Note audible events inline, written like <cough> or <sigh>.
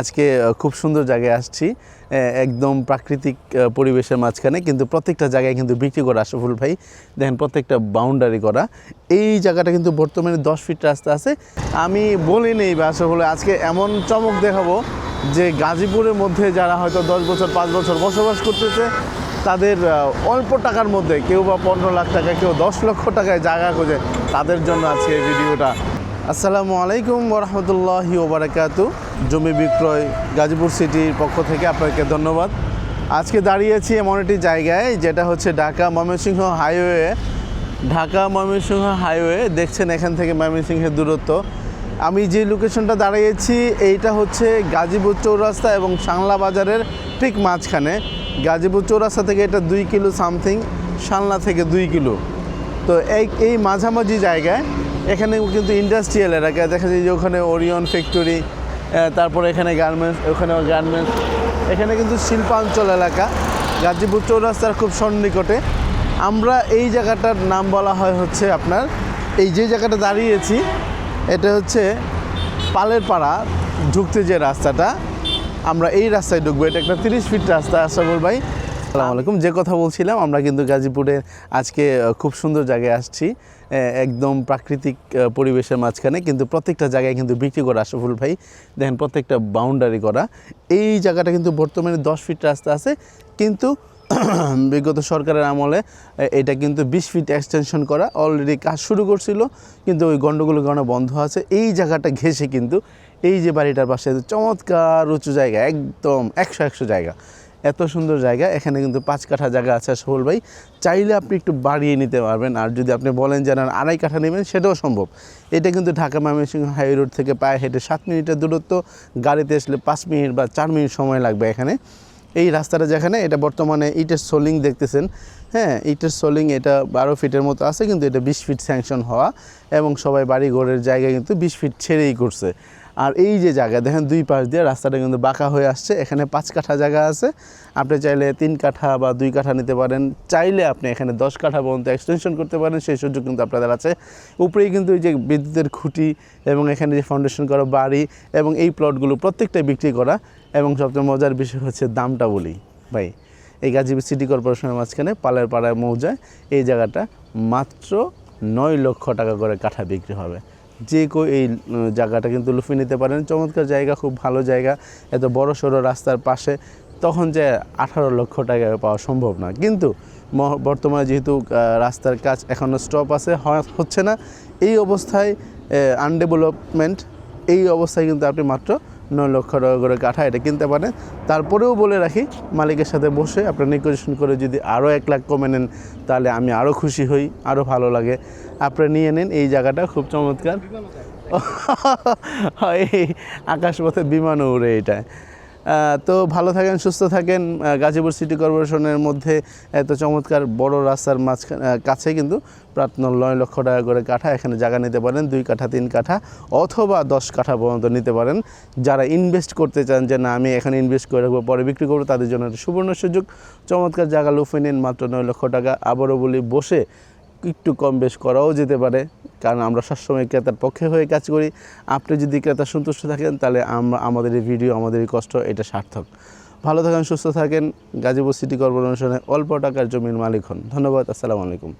আজকে খুব সুন্দর জায়গায় আসছি। একদম প্রাকৃতিক পরিবেশের মাঝখানে কিন্তু প্রত্যেকটা জায়গায় কিন্তু বিক্রি করা আশরাফুল ভাই দেখেন প্রত্যেকটা বাউন্ডারি করা। এই জায়গাটা কিন্তু বর্তমানে দশ ফিট রাস্তা আছে। আমি বলি নেই বা আশরাফুল ভাই, আজকে এমন চমক দেখাবো যে গাজীপুরের মধ্যে যারা হয়তো দশ বছর পাঁচ বছর বসবাস করতেছে তাদের অল্প টাকার মধ্যে কেউ বা পনেরো লাখ টাকা কেউ দশ লক্ষ টাকায় জায়গা খোঁজে। তাদের জন্য আজকে এই ভিডিওটা আসসালামু আলাইকুম ওরহমতুল্লাহি ওবরাকাতু। জমি বিক্রয় গাজীপুর সিটির পক্ষ থেকে আপনাকে ধন্যবাদ। আজকে দাঁড়িয়েছি এমন একটি জায়গায়, যেটা হচ্ছে ঢাকা ময়মনসিংহ হাইওয়ে। ঢাকা ময়মনসিংহ হাইওয়ে, দেখছেন এখান থেকে ময়মনসিংহের দূরত্ব। আমি যে লোকেশনটা দাঁড়িয়েছি, এইটা হচ্ছে গাজীপুর চৌরাস্তা এবং শাংলা বাজারের ঠিক মাঝখানে। গাজীপুর চৌরাস্তা থেকে এটা দুই কিলো সামথিং শালনা থেকে দুই কিলো। তো এই এই মাঝামাঝি জায়গায় এখানে কিন্তু ইন্ডাস্ট্রিয়াল এলাকা। দেখা যায় যে ওখানে ওরিয়ন ফ্যাক্টরি তারপরে এখানে গার্মেন্টস ওখানে গার্মেন্টস এখানে কিন্তু শিল্পাঞ্চল এলাকা, গাজীপুর চৌরাস্তার খুব সন্নিকটে। আমরা এই জায়গাটার নাম বলা হয় হচ্ছে আপনার, এই যে জায়গাটা দাঁড়িয়েছি, এটা হচ্ছে পালের পাড়া ঢুকতে যে রাস্তাটা, আমরা এই রাস্তায় ঢুকবো। এটা একটা তিরিশ ফিট রাস্তা, আশরাফুল ভাই। আসসালামু আলাইকুম। যে কথা বলছিলাম আমরা কিন্তু গাজীপুরে আজকে খুব সুন্দর জায়গায় আসছি। একদম প্রাকৃতিক পরিবেশের মাঝখানে কিন্তু প্রত্যেকটা জায়গায় কিন্তু বিক্রি করা আশরাফুল ভাই দেখেন প্রত্যেকটা বাউন্ডারি করা। এই জায়গাটা কিন্তু বর্তমানে দশ ফিট রাস্তা আছে কিন্তু <clears throat> বিগত সরকারের আমলে এটা কিন্তু বিশ ফিট এক্সটেনশন করা। অলরেডি কাজ শুরু করছিল কিন্তু ওই গণ্ডগোলের কারণে বন্ধ আছে। এই জায়গাটা ঘেসে কিন্তু এই যে বাড়িটার পাশে চমৎকার উঁচু জায়গা একদম একশো একশো জায়গা। এত সুন্দর জায়গা। এখানে কিন্তু পাঁচ কাঠা জায়গা আছে সফল ভাই। চাইলে আপনি একটু বাড়িয়ে নিতে পারবেন। আর যদি আপনি বলেন যে আড়াই কাঠা নেবেন, সেটাও সম্ভব। এটা কিন্তু ঢাকা ময়মনসিংহ হাই রোড থেকে পায়ে হেঁটে সাত মিনিটের দূরত্ব। গাড়িতে আসলে পাঁচ মিনিট বা চার মিনিট সময় লাগবে এখানে। এই রাস্তাটা যেখানে, এটা বর্তমানে ইটের সোলিং দেখতেছেন। হ্যাঁ ইটের সোলিং এটা বারো ফিটের মতো আছে, কিন্তু এটা বিশ ফিট স্যাংশন হওয়া। এবং সবাই বাড়ি ঘরের জায়গায় কিন্তু বিশ ফিট ছেড়েই করছে। আর এই যে জায়গা, দেখেন দুই পাশ দিয়ে রাস্তাটা কিন্তু বাঁকা হয়ে আসছে। এখানে পাঁচ কাঠা জায়গা আছে। আপনি চাইলে তিন কাঠা বা দুই কাঠা নিতে পারেন। চাইলে আপনি এখানে দশ কাঠা পর্যন্ত এক্সটেনশন করতে পারেন। সেই সুযোগ কিন্তু আপনাদের আছে। উপরেই কিন্তু এই যে বিদ্যুতের খুঁটি এবং এখানে যে ফাউন্ডেশন করা বাড়ি এবং এই প্লটগুলো প্রত্যেকটাই বিক্রি করা এবং সবচেয়ে মজার বিষয় হচ্ছে দামটা বলি। ভাই, এই গাজীপুর সিটি কর্পোরেশনের মাঝখানে পালের পাড়ায় মৌজায় এই জায়গাটা মাত্র নয় লক্ষ টাকা করে কাঠা বিক্রি হবে। যে কেউ এই জায়গাটা কিন্তু লুফে নিতে পারেন। চমৎকার জায়গা, খুব ভালো জায়গা। এত বড় সড়ো রাস্তার পাশে তখন যে আঠারো লক্ষ টাকা পাওয়া সম্ভব না। কিন্তু বর্তমানে যেহেতু রাস্তার কাজ এখনও স্টপ আছে হচ্ছে না, এই অবস্থায় আনডেভেলপমেন্ট এই অবস্থায় কিন্তু আপনি মাত্র নয় লক্ষ টাকা করে কাঠা এটা কিনতে পারেন। তারপরেও বলে রাখি, মালিকের সাথে বসে আপনার নেগোসিয়েশন করে যদি আরও এক লাখ কমে নেন, তাহলে আমি আরও খুশি হই, আরও ভালো লাগে। আপনি নিয়ে নিন, এই জায়গাটা খুব চমৎকার। <laughs> এই আকাশপথে বিমানও উড়ে এটায় তো ভালো থাকেন, সুস্থ থাকেন। গাজীপুর সিটি কর্পোরেশনের মধ্যে এত চমৎকার বড় রাস্তার মাঝখানে কাছে কিন্তু প্রায় নয় লক্ষ টাকা করে কাঠা। এখানে জায়গা নিতে পারেন, দুই কাঠা, তিন কাঠা অথবা দশ কাঠা পর্যন্ত নিতে পারেন। যারা ইনভেস্ট করতে চান যে, না, আমি এখানে ইনভেস্ট করে রাখব, পরে বিক্রি করব, তাদের জন্য একটা সুবর্ণ সুযোগ। চমৎকার জায়গা লুফে নিন, মাত্র নয় লক্ষ টাকা। আবারও বলি, বসে একটু কম বেশ করাও যেতে পারে। কারণ আমরা সবসময় ক্রেতার পক্ষে হয়ে কাজ করি। আপনি যদি ক্রেতা সন্তুষ্ট থাকেন, তাহলে আমরা, আমাদের এই ভিডিও, আমাদের এই কষ্ট, এটা সার্থক। ভালো থাকেন, সুস্থ থাকেন। গাজীপুর সিটি কর্পোরেশনে অল্প টাকার জমির মালিক হন। ধন্যবাদ, আসসালামু আলাইকুম।